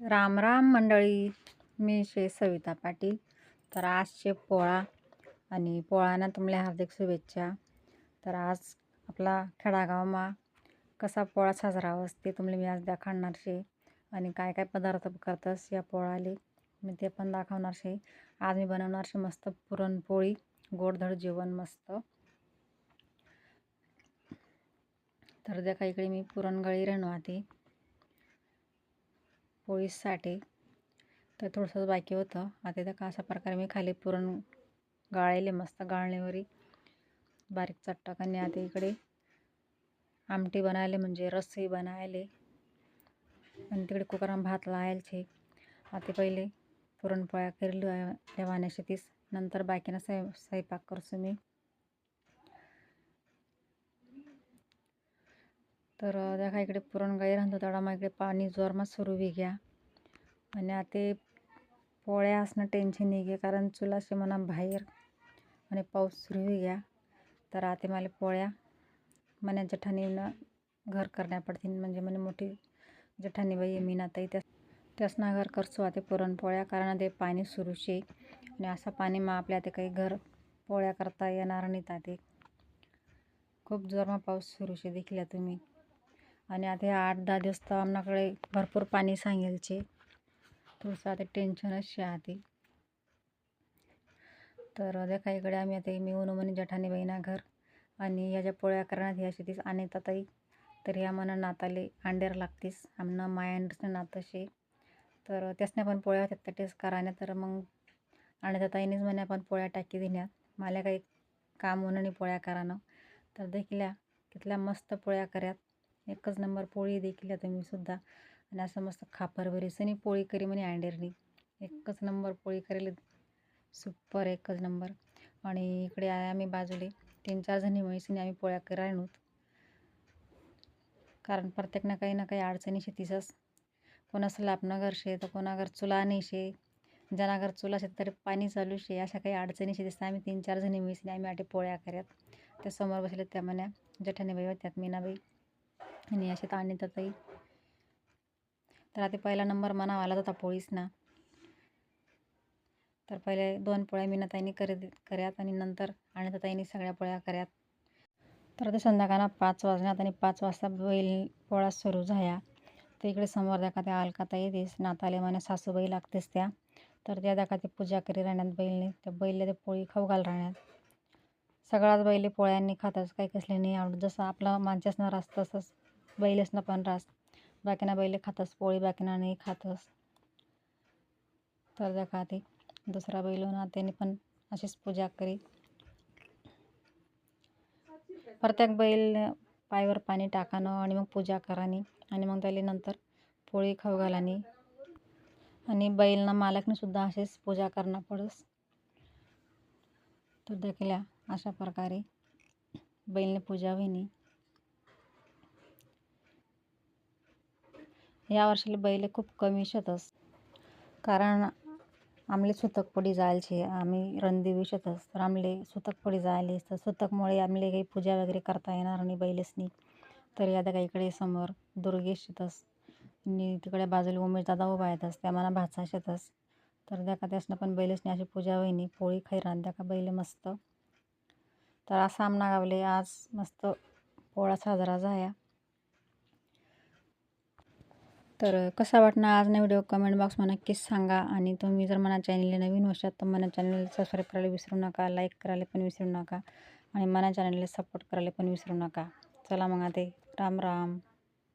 राम राम मंडळी मी शे सविता पाटील. तर आजचे पोळा आणि पोळाना तुमल्या हार्दिक शुभेच्छा. तर आज आपला खेडागावमा कसा पोळा साजरा असते तुमले मी आज दाखवणार शे. आणि काय काय पदार्थ करतस या पोळाले मी ते पण दाखवणार शे. आज मी बनवणार शे मस्त पुरणपोळी गोडधड जेवण मस्त. तर देखा इकडे मी पुरणगळी रणवाते. पोळीसाठी. तर थोडंसं बाकी होतं. आता इथं का अशा प्रकारे मी खाली पुरण गाळले मस्त गाळणीवरी. बारीक चट्टक आणि आता इकडे. आमटी बनायले म्हणजे रस्सी बनायले. आणि तिकडे कुकराम भात लावायचे. आता पहिले पुरणपोळ्या केली जेवाण्याशी तीस नंतर बाकीनं स्वयं स्वयंपाक करसो मी. तर देखा इकडे पुरणगाई राहतो तेवढा मग इकडे पाणी जोरमा सुरू बी घ्या. आणि आता पोळ्या असणं टेन्शन नाही घे कारण चुलाशे म्हणा बाहेर आणि पाऊस सुरू बी घ्या. तर आता मला पोळ्या मन्या जठानीनं घर करण्या पडतील. म्हणजे म्हणे मोठी जठानी बाई मीनाताई त्या त्यासना घर करसो आता पुरणपोळ्या कारण ते पाणी सुरू शे आणि असं पाणी मग आपल्या ते काही घर पोळ्या करता येणार नाहीत ते खूप जोरमा पाऊस सुरू शे देखील तुम्ही. आणि आता हे आठ दहा दिवस तर आमच्याकडे भरपूर पाणी सांगेलचे. थोडंसं आता टेन्शनच शे आधी तर देखा इकडे आम्ही आता मी उनुमनी जठानी बहिणा घर आणि ह्याच्या पोळ्या करण्यात ह्या शेतीस आणि ताई तर ह्या मना नाताले अंडेर लागतीस. आमनं मायांडसनं नातं शे तर त्यासने पण पोळ्या होत्या त्या टेस्ट कराने तर मग आणि त्या ताईनेच म्हणे आपण पोळ्या टाकी देण्यात. मला काही काम होणं पोळ्या करानं. तर देखील तिथल्या मस्त पोळ्या करात एकच नंबर पोळी देखील तुम्ही सुद्धा. आणि असं मस्त खापर भरीसनी पोळी करी म्हणे अँडेरनी एकच नंबर पोळी करेल. सुपर एकच नंबर. आणि इकडे आहे आम्ही बाजूले. तीन चार जणी म्हैसीने आम्ही पोळ्या करायनोत कारण प्रत्येकनं काही ना काही अडचणी शेतीसच कोणाचं लापणं घर शे तर कोणाघर चुला नाही शे ज्यांना घर चुला शे तरी पाणी चालू शे अशा काही अडचणी शेतीस आम्ही तीन चार जणी मिळून आम्ही आटे पोळ्या करत. त्या समोर बसल्या त्या म्हण्या जठाने बाई त्यात मीनाबाई. आणि असे तर येतात ताई तर आता पहिला नंबर मनावा आला होता पोळीस ना तर पहिले दोन पोळ्या मीना ताईने करत आणि नंतर आणि सगळ्या पोळ्या कर्यात तर ते संध्याकाळ पाच वाजण्यात आणि पाच वाजता बैल पोळा सुरू झाल्या. तर इकडे समोर देखा त्या अलकाता येतेस नाताले म्हणे सासूबाई लागतेस त्या. तर त्या देखा ते पूजा करी राहण्यात बैलने. त्या बैलला ते पोळी खाऊ घाल राहण्यात. सगळ्याच बैले पोळ्यांनी खातच काही कसले नाही आवडत. जसं आपलं माणसासनं रास तसंच बैलेसनं पण रास. बाकीना बैले खातस पोळी बाकीना नाही खातस. तर देखा ते. दुसरा बैल होणार त्याने पण अशीच पूजा करी. प्रत्येक बैल पायवर पाणी टाकानं आणि मग पूजा करानी. आणि मग त्याला नंतर पोळी खाऊ घालानी. आणि बैलना मालकने सुद्धा असेच पूजा करणं पडस. तर देखील अशा प्रकारे बैलने पूजा होईनी या वर्षाला बैल खूप कमी शेतस कारण आमले सुतक पडी जायचे आम्ही रणदेवी शेतस तर आमले सुतक पडी जायले तर सुतकमुळे आमले काही पूजा वगैरे करता येणार नाही बैलेसनी तर या काही इकडे समोर दुर्गेश शेतस आणि तिकडे बाजूला उमेश दादा उभा येतस त्या मला भाचा शेतस तर त्या त्यासनं पण बैलेसनी अशी पूजा होईनी पोळी खाई राहत त्या का बैल मस्त. तर असा आमना गावले आज मस्त पोळा साजरा झाया तर कसा वाटणार आज नाही व्हिडिओ कमेंट बॉक्समध्ये नक्कीच सांगा. आणि तुम्ही जर मना चॅनलला नवीन असाल तर मना चॅनल सबस्क्राईब करायला विसरू नका लाईक करायला पण विसरू नका. आणि मना चॅनलला सपोर्ट करायला पण विसरू नका. चला मग आता राम राम.